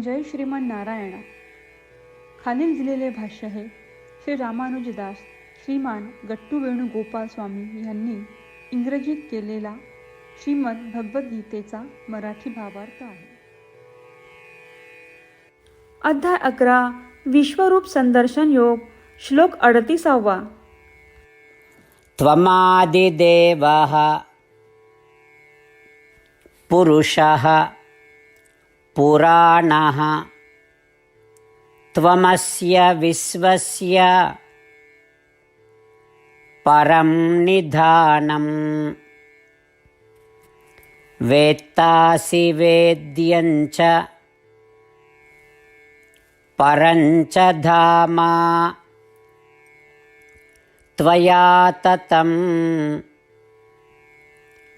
जय श्रीमान नारायणा. खालील दिलेले भाष्य हे श्री रामानुजदास श्रीमान गट्टू वेणुगोपाल स्वामी यांनी इंग्रजीत केलेला श्रीमद भगवद्गीतेचा मराठी भावार्थ आहे. अध्याय अकरा विश्वरूप संदर्शन योग श्लोक अडतीसावा. त्वमादिदेवः पुरुषः पुराणः। त्वमस्य विश्वस्य परं निधानम् वेत्तासि वेद्यञ्च परञ्च धामा। त्वया ततं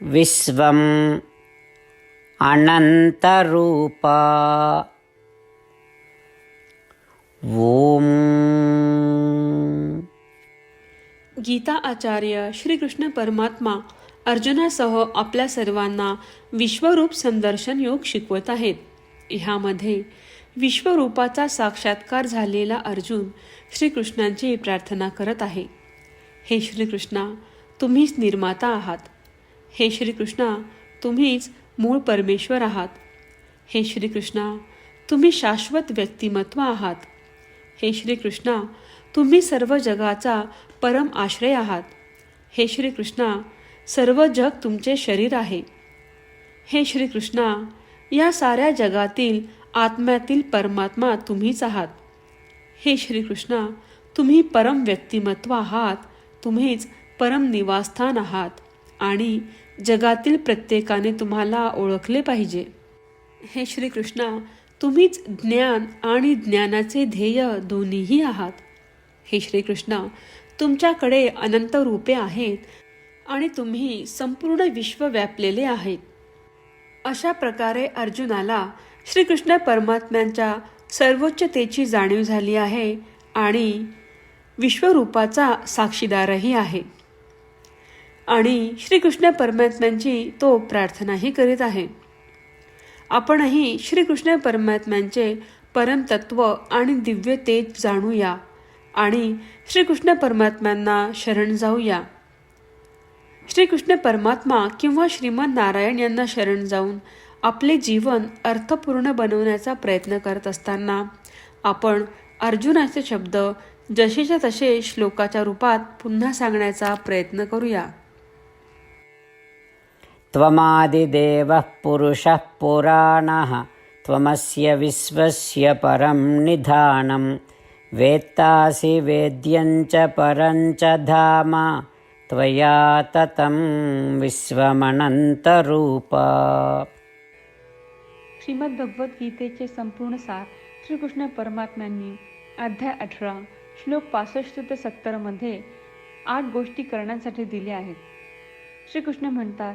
विश्वम् अनन्तरूपा। ॐ गीता आचार्य श्रीकृष्ण परमात्मा अर्जुनासह आपल्या सर्वांना विश्वरूप संदर्शन योग शिकवत आहेत. ह्यामध्ये विश्वरूपाचा साक्षात्कार झालेला अर्जुन श्रीकृष्णांची प्रार्थना करत आहे. हे श्रीकृष्णा तुम्हीच निर्माता आहात. हे श्रीकृष्णा तुम्हीच मूळ परमेश्वर आहात. हे श्रीकृष्णा तुम्ही शाश्वत व्यक्तिमत्व आहात. हे श्रीकृष्णा तुम्ही सर्व जगाचा परम आश्रय आहात. हे श्रीकृष्णा सर्व जग तुमचे शरीर आहे. हे श्रीकृष्णा या साऱ्या जगातील आत्म्यातील परमात्मा तुम्हीच आहात. हे श्रीकृष्णा तुम्ही परम व्यक्तिमत्व आहात. तुम्हीच परम निवासस्थान आहात. आणि जगातील प्रत्येकाने तुम्हाला ओळखले पाहिजे. हे श्रीकृष्णा तुम्हीच ज्ञान आणि ज्ञानाचे ध्येय दोन्हीही आहात. हे श्रीकृष्णा तुमच्याकडे अनंत रूपे आहेत आणि तुम्ही संपूर्ण विश्व व्यापलेले आहेत. अशा प्रकारे अर्जुनाला श्रीकृष्ण परमात्म्यांच्या सर्वोच्चतेची जाणीव झाली आहे आणि विश्वरूपाचा साक्षीदारही आहे. आणि श्रीकृष्ण परमात्म्यांची तो प्रार्थनाही करीत आहे. आपणही श्रीकृष्ण परमात्म्यांचे परमतत्व आणि दिव्य तेज जाणूया आणि श्रीकृष्ण परमात्म्यांना शरण जाऊया. श्रीकृष्ण परमात्मा किंवा श्रीमद नारायण यांना शरण जाऊन आपले जीवन अर्थपूर्ण बनवण्याचा प्रयत्न करत असताना आपण अर्जुनाचे शब्द जसेच्या तसे श्लोकाच्या रूपात पुन्हा सांगण्याचा प्रयत्न करूया. त्वमादिदेवः पुरुषः पुराणः त्वमस्य विश्वस्य परं निधानं। वेत्तासि वेद्यञ्च परञ्च धाम। त्वया ततं विश्वमनन्तरूपा। श्रीमद्भगवद्गीतेचे संपूर्ण सार श्रीकृष्ण परमात्म्यांनी अध्याय अठरा श्लोक पासष्ट ते सत्तरमध्ये आठ गोष्टी करण्यासाठी दिल्या आहेत. श्रीकृष्ण म्हणतात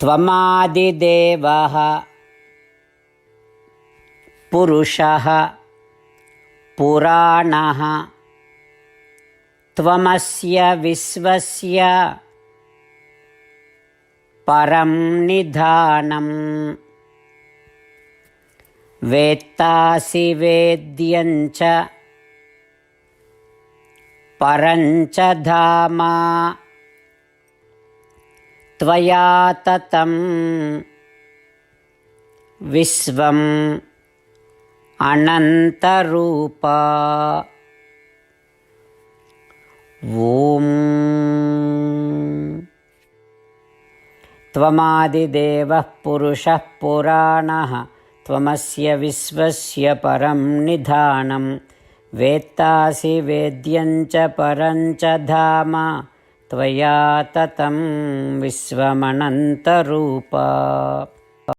त्वमादिदेवः पुरुषः पुराणः त्वमस्य विश्वस्य परं निधानम् वेत्तासि वेद्यञ्च परञ्च धामा त्वया ततं विश्वम् अनन्तरूप ॐ त्वमादिदेवः पुरुषः पुराणः त्वमस्य विश्वस्य परं निधानं वेत्तासि वेद्यञ्च परञ्च धाम त्वया ततं विश्वमनन्तरूप